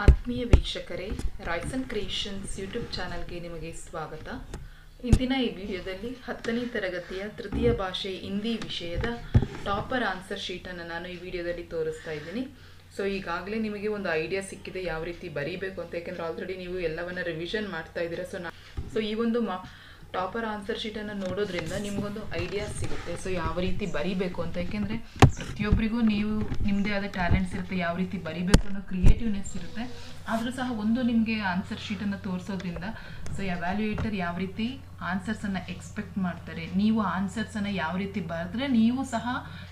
ಆತ್ಮೀಯ ವೀಕ್ಷಕರೇ Royson creations YouTube ಚಾನಲ್ಗೆ ನಿಮಗೆ ಸ್ವಾಗತ. ಇಂದಿನ ಈ ವಿಡಿಯೋದಲ್ಲಿ ಹತ್ತನೇ ತರಗತಿಯ ತೃತೀಯ ಭಾಷೆ ಹಿಂದಿ ವಿಷಯದ ಟಾಪರ್ ಆನ್ಸರ್ ಶೀಟನ್ನು ನಾನು ಈ ವಿಡಿಯೋದಲ್ಲಿ ತೋರಿಸ್ತಾ ಇದ್ದೀನಿ. ಸೊ ಈಗಾಗಲೇ ನಿಮಗೆ ಒಂದು ಐಡಿಯಾ ಸಿಕ್ಕಿದೆ ಯಾವ ರೀತಿ ಬರೀಬೇಕು ಅಂತ, ಯಾಕೆಂದರೆ ಆಲ್ರೆಡಿ ನೀವು ಎಲ್ಲವನ್ನ ರಿವಿಷನ್ ಮಾಡ್ತಾ ಇದ್ದೀರಾ. ಸೊ ನಾ ಸೊ ಈ ಒಂದು ಮಾ ಟಾಪರ್ ಆನ್ಸರ್ ಶೀಟನ್ನು ನೋಡೋದ್ರಿಂದ ನಿಮಗೊಂದು ಐಡಿಯಾ ಸಿಗುತ್ತೆ. ಸೊ ಯಾವ ರೀತಿ ಬರಿಬೇಕು ಅಂತ. ಯಾಕೆಂದರೆ ಪ್ರತಿಯೊಬ್ಬರಿಗೂ ನೀವು ನಿಮ್ಮದೇ ಆದ ಟ್ಯಾಲೆಂಟ್ಸ್ ಇರುತ್ತೆ, ಯಾವ ರೀತಿ ಬರಿಬೇಕು ಅನ್ನೋ ಕ್ರಿಯೇಟಿವ್ನೆಸ್ ಇರುತ್ತೆ. ಆದರೂ ಸಹ ಒಂದು ನಿಮಗೆ ಆನ್ಸರ್ ಶೀಟನ್ನು ತೋರಿಸೋದ್ರಿಂದ ಸೊ ಎವ್ಯಾಲ್ಯೂಯೇಟರ್ ಯಾವ ರೀತಿ ಆನ್ಸರ್ಸನ್ನು ಎಕ್ಸ್ಪೆಕ್ಟ್ ಮಾಡ್ತಾರೆ, ನೀವು ಆನ್ಸರ್ಸನ್ನು ಯಾವ ರೀತಿ ಬರೆದ್ರೆ ನೀವು ಸಹ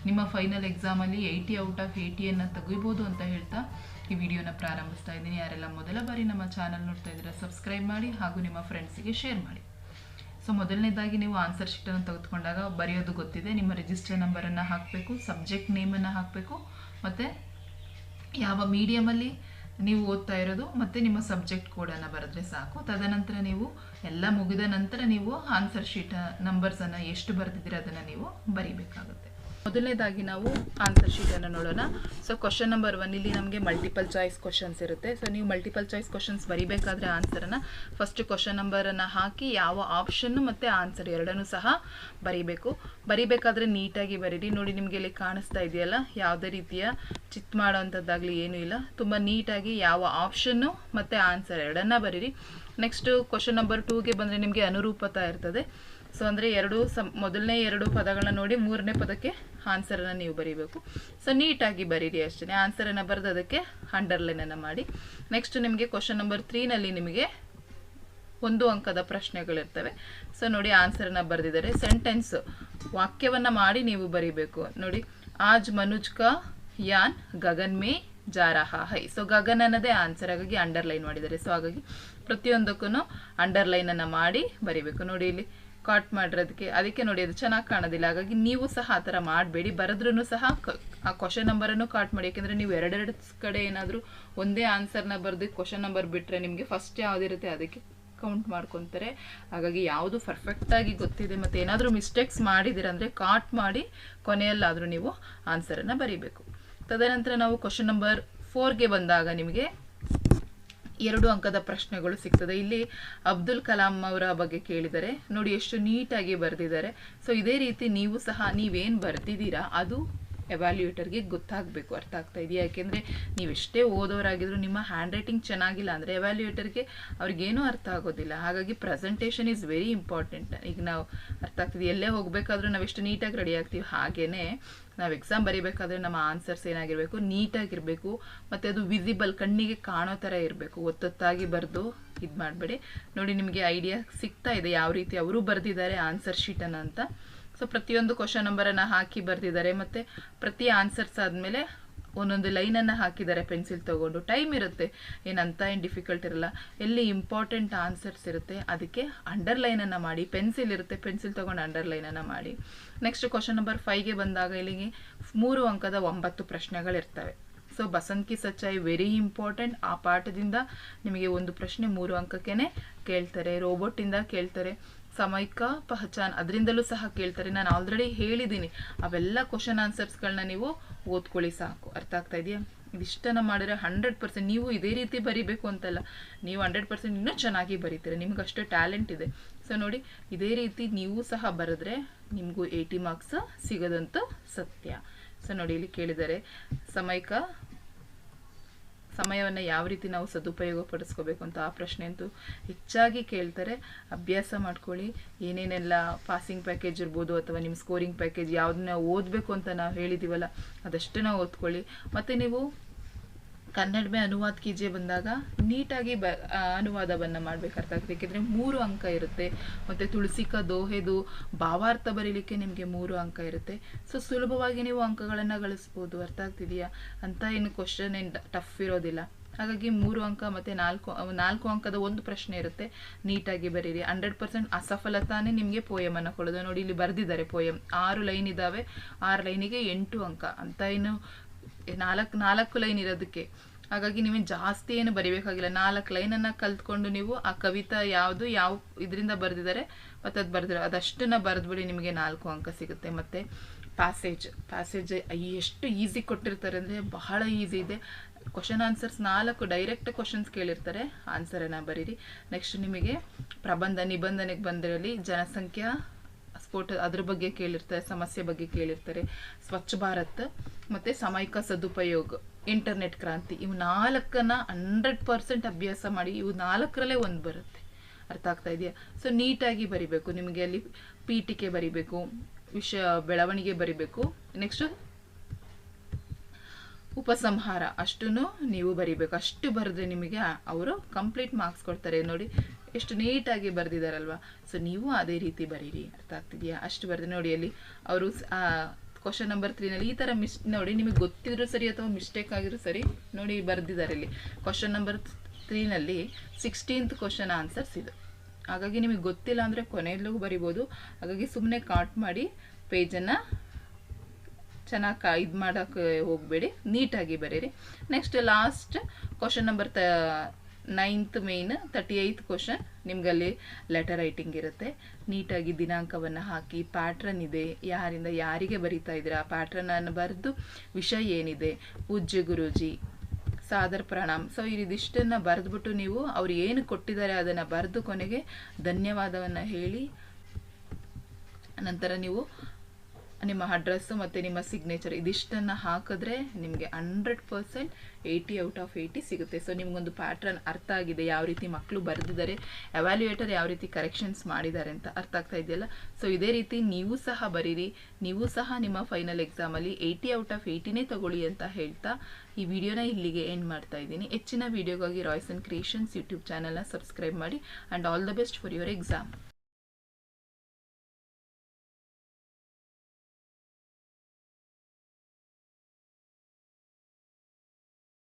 ನಿಮ್ಮ ಫೈನಲ್ ಎಕ್ಸಾಮಲ್ಲಿ ಏಯ್ಟಿ ಔಟ್ ಆಫ್ ಏಯ್ಟಿಯನ್ನು ತೆಗಿಬೋದು ಅಂತ ಹೇಳ್ತಾ ಈ ವಿಡಿಯೋನ ಪ್ರಾರಂಭಿಸ್ತಾ ಇದ್ದೀನಿ. ಯಾರೆಲ್ಲ ಮೊದಲ ಬಾರಿ ನಮ್ಮ ಚಾನಲ್ ನೋಡ್ತಾ ಇದ್ದೀರಾ ಸಬ್ಸ್ಕ್ರೈಬ್ ಮಾಡಿ ಹಾಗೂ ನಿಮ್ಮ ಫ್ರೆಂಡ್ಸಿಗೆ ಶೇರ್ ಮಾಡಿ. ಸೊ ಮೊದಲನೇದಾಗಿ ನೀವು ಆನ್ಸರ್ ಶೀಟನ್ನು ತೆಗೆದುಕೊಂಡಾಗ ಬರೆಯೋದು ಗೊತ್ತಿದೆ. ನಿಮ್ಮ ರಿಜಿಸ್ಟರ್ ನಂಬರನ್ನು ಹಾಕಬೇಕು ಸಬ್ಜೆಕ್ಟ್ ನೇಮನ್ನು ಹಾಕಬೇಕು, ಮತ್ತು ಯಾವ ಮೀಡಿಯಮಲ್ಲಿ ನೀವು ಓದ್ತಾ ಇರೋದು, ಮತ್ತು ನಿಮ್ಮ ಸಬ್ಜೆಕ್ಟ್ ಕೋಡನ್ನು ಬರೆದ್ರೆ ಸಾಕು. ತದನಂತರ ನೀವು ಎಲ್ಲ ಮುಗಿದ ನಂತರ ನೀವು ಆನ್ಸರ್ ಶೀಟ್ ನಂಬರ್ಸನ್ನು ಎಷ್ಟು ಬರೆದಿದ್ದೀರ ಅದನ್ನು ನೀವು ಬರಿಬೇಕಾಗುತ್ತೆ. ಮೊದಲನೇದಾಗಿ ನಾವು ಆನ್ಸರ್ ಶೀಟನ್ನು ನೋಡೋಣ. ಸೊ ಕ್ವಶನ್ ನಂಬರ್ ಒನ್ ಇಲ್ಲಿ ನಮಗೆ ಮಲ್ಟಿಪಲ್ ಚಾಯ್ಸ್ ಕ್ವಶನ್ಸ್ ಇರುತ್ತೆ. ಸೊ ನೀವು ಮಲ್ಟಿಪಲ್ ಚಾಯ್ಸ್ ಕ್ವಶನ್ಸ್ ಬರಿಬೇಕಾದ್ರೆ ಆನ್ಸರನ್ನು ಫಸ್ಟ್ ಕ್ವಶನ್ ನಂಬರನ್ನು ಹಾಕಿ ಯಾವ ಆಪ್ಷನ್ನು ಮತ್ತು ಆನ್ಸರ್ ಎರಡನ್ನೂ ಸಹ ಬರಿಬೇಕು. ಬರಿಬೇಕಾದ್ರೆ ನೀಟಾಗಿ ಬರೀರಿ. ನೋಡಿ, ನಿಮಗೆ ಇಲ್ಲಿ ಕಾಣಿಸ್ತಾ ಇದೆಯಲ್ಲ? ಯಾವುದೇ ರೀತಿಯ ಚಿತ್ ಮಾಡೋವಂಥದ್ದಾಗಲಿ ಏನೂ ಇಲ್ಲ. ತುಂಬ ನೀಟಾಗಿ ಯಾವ ಆಪ್ಷನ್ನು ಮತ್ತು ಆನ್ಸರ್ ಎರಡನ್ನ ಬರೀರಿ. ನೆಕ್ಸ್ಟು ಕ್ವಶನ್ ನಂಬರ್ ಟೂಗೆ ಬಂದರೆ ನಿಮಗೆ ಅನುರೂಪತಾ ಇರ್ತದೆ. ಸೊ ಅಂದರೆ ಎರಡು ಮೊದಲನೇ ಎರಡು ಪದಗಳನ್ನ ನೋಡಿ ಮೂರನೇ ಪದಕ್ಕೆ ಆನ್ಸರನ್ನು ನೀವು ಬರೀಬೇಕು. ಸೊ ನೀಟಾಗಿ ಬರೀರಿ ಅಷ್ಟೇ ಆನ್ಸರನ್ನು ಬರೆದು ಅದಕ್ಕೆ ಅಂಡರ್ಲೈನನ್ನು ಮಾಡಿ. ನೆಕ್ಸ್ಟ್ ನಿಮಗೆ ಕ್ವಶನ್ ನಂಬರ್ ತ್ರೀನಲ್ಲಿ ನಿಮಗೆ ಒಂದು ಅಂಕದ ಪ್ರಶ್ನೆಗಳಿರ್ತವೆ. ಸೊ ನೋಡಿ ಆನ್ಸರನ್ನು ಬರೆದಿದ್ದಾರೆ. ಸೆಂಟೆನ್ಸ್ ವಾಕ್ಯವನ್ನು ಮಾಡಿ ನೀವು ಬರೀಬೇಕು. ನೋಡಿ, ಆಜ್ ಮನುಜ್ ಕಾ ಯಾನ್ ಗಗನ್ ಮೇ ಜಾ ರಹಾ ಹೈ. ಸೊ ಗಗನ್ ಅನ್ನೋದೇ ಆನ್ಸರ್ ಹಾಗಾಗಿ ಅಂಡರ್ಲೈನ್ ಮಾಡಿದ್ದಾರೆ. ಸೊ ಹಾಗಾಗಿ ಪ್ರತಿಯೊಂದಕ್ಕೂ ಅಂಡರ್ಲೈನನ್ನು ಮಾಡಿ ಬರಿಬೇಕು. ನೋಡಿ ಇಲ್ಲಿ ಕಾಟ್ ಮಾಡಿರೋದಕ್ಕೆ ಅದಕ್ಕೆ ನೋಡಿ ಅದು ಚೆನ್ನಾಗಿ ಕಾಣೋದಿಲ್ಲ. ಹಾಗಾಗಿ ನೀವು ಸಹ ಆ ಥರ ಮಾಡಬೇಡಿ. ಬರೆದ್ರೂ ಸಹ ಆ ಕ್ವಶನ್ ನಂಬರನ್ನು ಕಾಟ್ ಮಾಡಿ. ಯಾಕೆಂದರೆ ನೀವು ಎರಡೆರಡು ಕಡೆ ಏನಾದರೂ ಒಂದೇ ಆನ್ಸರ್ನ ಬರೆದು ಕ್ವಶನ್ ನಂಬರ್ ಬಿಟ್ಟರೆ ನಿಮಗೆ ಫಸ್ಟ್ ಯಾವುದಿರುತ್ತೆ ಅದಕ್ಕೆ ಕೌಂಟ್ ಮಾಡ್ಕೊತಾರೆ. ಹಾಗಾಗಿ ಯಾವುದು ಪರ್ಫೆಕ್ಟಾಗಿ ಗೊತ್ತಿದೆ ಮತ್ತು ಏನಾದರೂ ಮಿಸ್ಟೇಕ್ಸ್ ಅಂದರೆ ಕಾಟ್ ಮಾಡಿ ಕೊನೆಯಲ್ಲಾದರೂ ನೀವು ಆನ್ಸರನ್ನು ಬರೀಬೇಕು. ತದನಂತರ ನಾವು ಕ್ವಶನ್ ನಂಬರ್ ಫೋರ್ಗೆ ಬಂದಾಗ ನಿಮಗೆ ಎರಡು ಅಂಕದ ಪ್ರಶ್ನೆಗಳು ಸಿಗ್ತದೆ. ಇಲ್ಲಿ ಅಬ್ದುಲ್ ಕಲಾಂ ಅವರ ಬಗ್ಗೆ ಕೇಳಿದರೆ, ನೋಡಿ ಎಷ್ಟು ನೀಟಾಗಿ ಬರೆದಿದ್ದಾರೆ. ಸೊ ಇದೇ ರೀತಿ ನೀವು ಸಹ ನೀವೇನು ಬರ್ತಿದ್ದೀರಾ ಅದು ಎವ್ಯಾಲ್ಯೂಯೇಟರ್ಗೆ ಗೊತ್ತಾಗಬೇಕು, ಅರ್ಥ ಆಗ್ತಾ ಇದೆಯಾ? ಯಾಕೆಂದರೆ ನೀವು ಎಷ್ಟೇ ಓದೋರಾಗಿದ್ರು ನಿಮ್ಮ ಹ್ಯಾಂಡ್ ರೈಟಿಂಗ್ ಚೆನ್ನಾಗಿಲ್ಲ ಅಂದರೆ ಎವ್ಯಾಲ್ಯೂಯೇಟರ್ಗೆ ಅವ್ರಿಗೇನೂ ಅರ್ಥ ಆಗೋದಿಲ್ಲ. ಹಾಗಾಗಿ ಪ್ರೆಸೆಂಟೇಷನ್ ಈಸ್ ವೆರಿ ಇಂಪಾರ್ಟೆಂಟ್ ಈಗ ನಾವು ಅರ್ಥ ಆಗ್ತದೆ, ಎಲ್ಲೇ ಹೋಗಬೇಕಾದ್ರೂ ನಾವೆಷ್ಟು ನೀಟಾಗಿ ರೆಡಿ ಆಗ್ತೀವಿ ಹಾಗೇ ನಾವು ಎಕ್ಸಾಮ್ ಬರೀಬೇಕಾದ್ರೆ ನಮ್ಮ ಆನ್ಸರ್ಸ್ ಏನಾಗಿರಬೇಕು? ನೀಟಾಗಿರಬೇಕು, ಮತ್ತು ಅದು ವಿಸಿಬಲ್ ಕಣ್ಣಿಗೆ ಕಾಣೋ ಥರ ಇರಬೇಕು. ಒತ್ತೊತ್ತಾಗಿ ಬರೆದು ಇದು ಮಾಡಬೇಡಿ ನೋಡಿ ನಿಮಗೆ ಐಡಿಯಾ ಸಿಗ್ತಾ ಇದೆ, ಯಾವ ರೀತಿ ಅವರು ಬರೆದಿದ್ದಾರೆ ಆನ್ಸರ್ ಶೀಟನ್ನು ಅಂತ. ಸೊ ಪ್ರತಿಯೊಂದು ಕ್ವಶನ್ ನಂಬರನ್ನು ಹಾಕಿ ಬರೆದಿದ್ದಾರೆ. ಮತ್ತು ಪ್ರತಿ ಆನ್ಸರ್ಸ್ ಆದಮೇಲೆ ಒಂದೊಂದು ಲೈನನ್ನು ಹಾಕಿದ್ದಾರೆ ಪೆನ್ಸಿಲ್ ತೊಗೊಂಡು. ಟೈಮ್ ಇರುತ್ತೆ. ಏನಂತ ಏನು ಡಿಫಿಕಲ್ಟ್ ಇರಲ್ಲ. ಎಲ್ಲಿ ಇಂಪಾರ್ಟೆಂಟ್ ಆನ್ಸರ್ಸ್ ಇರುತ್ತೆ, ಅದಕ್ಕೆ ಅಂಡರ್ಲೈನನ್ನು ಮಾಡಿ. ಪೆನ್ಸಿಲ್ ಇರುತ್ತೆ ಪೆನ್ಸಿಲ್ ತೊಗೊಂಡು ಅಂಡರ್ಲೈನನ್ನು ಮಾಡಿ. ನೆಕ್ಸ್ಟ್ ಕ್ವಶನ್ ನಂಬರ್ ಫೈವ್ಗೆ ಬಂದಾಗ ಇಲ್ಲಿಗೆ ಮೂರು ಅಂಕದ ಒಂಬತ್ತು ಪ್ರಶ್ನೆಗಳಿರ್ತವೆ. So Basanti Sachchai very important ಆ ಪಾಠದಿಂದ ನಿಮಗೆ ಒಂದು ಪ್ರಶ್ನೆ ಮೂರು ಅಂಕಕ್ಕೇ ಕೇಳ್ತಾರೆ. ರೋಬೋಟಿಂದ ಕೇಳ್ತಾರೆ. ಸಮೈಕ ಪಹಚಾನ್ ಅದರಿಂದಲೂ ಸಹ ಕೇಳ್ತಾರೆ. ನಾನು ಆಲ್ರೆಡಿ ಹೇಳಿದ್ದೀನಿ ಅವೆಲ್ಲ ಕ್ವಶನ್ ಆನ್ಸರ್ಸ್ಗಳನ್ನ ನೀವು ಓದ್ಕೊಳ್ಳಿ ಸಾಕು. ಅರ್ಥ ಆಗ್ತಾ ಇದೆಯಾ? ಇದಿಷ್ಟನ್ನು ಮಾಡಿದ್ರೆ ಹಂಡ್ರೆಡ್ ಪರ್ಸೆಂಟ್ ನೀವು ಇದೇ ರೀತಿ ಬರಿಬೇಕು ಅಂತಲ್ಲ. ನೀವು ಹಂಡ್ರೆಡ್ ಪರ್ಸೆಂಟ್ ಇನ್ನೂ ಚೆನ್ನಾಗಿ ಬರೀತೀರ. ನಿಮ್ಗೆ ಅಷ್ಟು ಟ್ಯಾಲೆಂಟ್ ಇದೆ. ಸೊ ನೋಡಿ, ಇದೇ ರೀತಿ ನೀವು ಸಹ ಬರೆದ್ರೆ ನಿಮಗೂ ಏಯ್ಟಿ ಮಾರ್ಕ್ಸ್ ಸಿಗೋದಂತೂ ಸತ್ಯ. ಸೊ ನೋಡಿ, ಇಲ್ಲಿ ಕೇಳಿದರೆ ಸಮೈಕ ಸಮಯವನ್ನು ಯಾವ ರೀತಿ ನಾವು ಸದುಪಯೋಗ ಪಡಿಸ್ಕೋಬೇಕು ಅಂತ ಆ ಪ್ರಶ್ನೆ ಅಂತೂ ಹೆಚ್ಚಾಗಿ ಕೇಳ್ತಾರೆ. ಅಭ್ಯಾಸ ಮಾಡ್ಕೊಳ್ಳಿ. ಏನೇನೆಲ್ಲ ಪಾಸಿಂಗ್ ಪ್ಯಾಕೇಜ್ ಇರ್ಬೋದು ಅಥವಾ ನಿಮ್ಮ ಸ್ಕೋರಿಂಗ್ ಪ್ಯಾಕೇಜ್ ಯಾವುದನ್ನ ಓದಬೇಕು ಅಂತ ನಾವು ಹೇಳಿದ್ದೀವಲ್ಲ ಅದಷ್ಟನ್ನ ಓದ್ಕೊಳ್ಳಿ. ಮತ್ತು ನೀವು ಕನ್ನಡ ಮೇ ಅನುವಾದ ಕೀಜೆ ಬಂದಾಗ ನೀಟಾಗಿ ಬ ಅನುವಾದವನ್ನು ಮಾಡಬೇಕಾಗ್ತದೆ. ಏಕೆಂದರೆ ಮೂರು ಅಂಕ ಇರುತ್ತೆ. ಮತ್ತು ತುಳಸಿಕ ದೋಹೆದು, ಭಾವಾರ್ಥ ಬರೀಲಿಕ್ಕೆ ನಿಮಗೆ ಮೂರು ಅಂಕ ಇರುತ್ತೆ. ಸೊ ಸುಲಭವಾಗಿ ನೀವು ಅಂಕಗಳನ್ನು ಗಳಿಸ್ಬೋದು. ಅರ್ಥ ಆಗ್ತಿದೆಯಾ? ಅಂತ ಏನು ಕ್ವಶನ್ ಏನು ಟಫ್ ಇರೋದಿಲ್ಲ. ಹಾಗಾಗಿ ಮೂರು ಅಂಕ ಮತ್ತು ನಾಲ್ಕು ನಾಲ್ಕು ಅಂಕದ ಒಂದು ಪ್ರಶ್ನೆ ಇರುತ್ತೆ. ನೀಟಾಗಿ ಬರೀರಿ. ಹಂಡ್ರೆಡ್ ಪರ್ಸೆಂಟ್ ಅಸಫಲತಾನೇ ನಿಮಗೆ ಪೋಯಮನ್ನು ಕೊಡೋದು ನೋಡಿ, ಇಲ್ಲಿ ಬರೆದಿದ್ದಾರೆ ಪೋಯಮ್ ಆರು ಲೈನ್ ಇದ್ದಾವೆ ಆರು ಲೈನಿಗೆ ಎಂಟು ಅಂಕ. ಅಂತ ಏನು ನಾಲ್ಕು ನಾಲ್ಕು ಲೈನ್ ಇರೋದಕ್ಕೆ. ಹಾಗಾಗಿ ನಿಮಗೆ ಜಾಸ್ತಿ ಏನು ಬರಿಬೇಕಾಗಿಲ್ಲ. ನಾಲ್ಕು ಲೈನನ್ನು ಕಲ್ತ್ಕೊಂಡು ನೀವು ಆ ಕವಿತಾ ಯಾವುದು, ಯಾವ ಇದರಿಂದ ಬರೆದಿದ್ದಾರೆ, ಮತ್ತು ಅದು ಬರೆದಿರೋ ಅದಷ್ಟನ್ನು ಬರೆದ್ಬಿಡಿ ನಿಮಗೆ ನಾಲ್ಕು ಅಂಕ ಸಿಗುತ್ತೆ. ಮತ್ತು ಪ್ಯಾಸೇಜ್ ಪ್ಯಾಸೇಜ್ ಎಷ್ಟು ಈಸಿ ಕೊಟ್ಟಿರ್ತಾರೆ ಅಂದರೆ ಬಹಳ ಈಸಿ ಇದೆ. ಕ್ವಶನ್ ಆನ್ಸರ್ಸ್ ನಾಲ್ಕು ಡೈರೆಕ್ಟ್ ಕ್ವಶನ್ಸ್ ಕೇಳಿರ್ತಾರೆ. ಆನ್ಸರನ್ನು ಬರೀರಿ. ನೆಕ್ಸ್ಟ್ ನಿಮಗೆ ಪ್ರಬಂಧ, ನಿಬಂಧನೆಗೆ ಬಂದಿರಲಿ ಜನಸಂಖ್ಯಾ ಸ್ಫೋಟ ಅದ್ರ ಬಗ್ಗೆ ಕೇಳಿರ್ತಾರೆ, ಸಮಸ್ಯೆ ಬಗ್ಗೆ ಕೇಳಿರ್ತಾರೆ. ಸ್ವಚ್ಛ ಭಾರತ್ ಮತ್ತು ಸಾಮಯಿಕ ಸದುಪಯೋಗ ಇಂಟರ್ನೆಟ್ ಕ್ರಾಂತಿ ಇವು ನಾಲ್ಕನ್ನ ಹಂಡ್ರೆಡ್ ಪರ್ಸೆಂಟ್ ಅಭ್ಯಾಸ ಮಾಡಿ ಇವು ನಾಲ್ಕರಲ್ಲೇ ಒಂದು ಬರುತ್ತೆ. ಅರ್ಥ ಆಗ್ತಾ ಇದೆಯಾ? ಸೊ ನೀಟಾಗಿ ಬರಿಬೇಕು, ನಿಮಗೆ ಅಲ್ಲಿ ಪೀಠಿಕೆ ಬರಿಬೇಕು ವಿಷಯ ಬೆಳವಣಿಗೆ ಬರಿಬೇಕು. ನೆಕ್ಸ್ಟ್ ಉಪಸಂಹಾರ ಅಷ್ಟನ್ನು ನೀವು ಬರಿಬೇಕು. ಅಷ್ಟು ಬರೆದ್ರೆ ನಿಮಗೆ ಅವರು ಕಂಪ್ಲೀಟ್ ಮಾರ್ಕ್ಸ್ ಕೊಡ್ತಾರೆ. ನೋಡಿ, ಎಷ್ಟು ನೀಟಾಗಿ ಬರೆದಿದ್ದಾರಲ್ವಾ ಸೊ ನೀವು ಅದೇ ರೀತಿ ಬರೀರಿ. ಅರ್ಥ ಆಗ್ತಿದೆಯಾ? ಅಷ್ಟು ಬರೆದ್ರೆ ನೋಡಿ, ಅಲ್ಲಿ ಅವರು ಕ್ವಶನ್ ನಂಬರ್ ತ್ರೀನಲ್ಲಿ ಈ ಥರ ಮಿಸ್, ನೋಡಿ, ನಿಮಗೆ ಗೊತ್ತಿದ್ರು ಸರಿ ಅಥವಾ ಮಿಸ್ಟೇಕ್ ಆಗಿದ್ರು ಸರಿ, ನೋಡಿ, ಬರೆದಿದ್ದಾರೆ ಇಲ್ಲಿ. ಕ್ವಶನ್ ನಂಬರ್ ತ್ರೀನಲ್ಲಿ ಸಿಕ್ಸ್ಟೀನ್ತ್ ಕ್ವಶನ್ ಆನ್ಸರ್ಸ್ ಇದು. ಹಾಗಾಗಿ ನಿಮಗೆ ಗೊತ್ತಿಲ್ಲ ಅಂದರೆ ಕೊನೆಯಲ್ಲೂ ಬರಿಬೋದು. ಹಾಗಾಗಿ ಸುಮ್ಮನೆ ಕಾಟ್ ಮಾಡಿ ಪೇಜನ್ನು ಚೆನ್ನಾಗಿ ಇದು ಮಾಡೋಕ್ಕೆ ಹೋಗಬೇಡಿ. ನೀಟಾಗಿ ಬರೀರಿ. Next last question number the ninth main thirty eighth question ನಿಮ್ಗಲ್ಲಿ letter writing ಇರುತ್ತೆ. ನೀಟಾಗಿ ದಿನಾಂಕವನ್ನು ಹಾಕಿ ಪ್ಯಾಟ್ರನ್ ಇದೆ. ಯಾರಿಂದ ಯಾರಿಗೆ ಬರಿತಾ ಇದ್ದೀರಾ? ಆ ಪ್ಯಾಟ್ರನನ್ನು ಬರೆದು ವಿಷಯ ಏನಿದೆ? ಪೂಜ್ಯ ಗುರೂಜಿ, ಸಾದರ್ ಪ್ರಣಾಮ್. ಸೊ ಇದಿಷ್ಟನ್ನು ಬರೆದ್ಬಿಟ್ಟು ನೀವು ಅವ್ರು ಏನು ಕೊಟ್ಟಿದ್ದಾರೆ ಅದನ್ನು ಬರೆದು ಕೊನೆಗೆ ಧನ್ಯವಾದವನ್ನು ಹೇಳಿ, ನಂತರ ನೀವು ನಿಮ್ಮ ಅಡ್ರೆಸ್ಸು ಮತ್ತು ನಿಮ್ಮ ಸಿಗ್ನೇಚರ್ ಇದಿಷ್ಟನ್ನು ಹಾಕಿದ್ರೆ ನಿಮಗೆ hundred percent eighty out of eighty ಸಿಗುತ್ತೆ. ಸೊ ನಿಮಗೊಂದು ಪ್ಯಾಟ್ರನ್ ಅರ್ಥ ಆಗಿದೆ, ಯಾವ ರೀತಿ ಮಕ್ಕಳು ಬರೆದಿದ್ದಾರೆ ಎವ್ಯಾಲ್ಯೂಯೇಟರ್ ಯಾವ ರೀತಿ ಕರೆಕ್ಷನ್ಸ್ ಮಾಡಿದ್ದಾರೆ ಅಂತ ಅರ್ಥ ಆಗ್ತಾ ಇದೆಯಲ್ಲ? ಸೊ ಇದೇ ರೀತಿ ನೀವು ಸಹ ಬರೀರಿ, ನೀವು ಸಹ ನಿಮ್ಮ ಫೈನಲ್ ಎಕ್ಸಾಮಲ್ಲಿ ಏಯ್ಟಿ ಔಟ್ ಆಫ್ ಏಯ್ಟಿನೇ ತಗೊಳ್ಳಿ ಅಂತ ಹೇಳ್ತಾ ಈ ವಿಡಿಯೋನ ಇಲ್ಲಿಗೆ ಎಂಡ್ ಮಾಡ್ತಾ ಇದ್ದೀನಿ. ಹೆಚ್ಚಿನ ವಿಡಿಯೋಗಾಗಿ ರಾಯ್ಸ್ ಆ್ಯಂಡ್ ಕ್ರಿಯೇಷನ್ಸ್ ಯೂಟ್ಯೂಬ್ ಚಾನಲ್ನ ಸಬ್ಸ್ಕ್ರೈಬ್ ಮಾಡಿ and all the best for your exam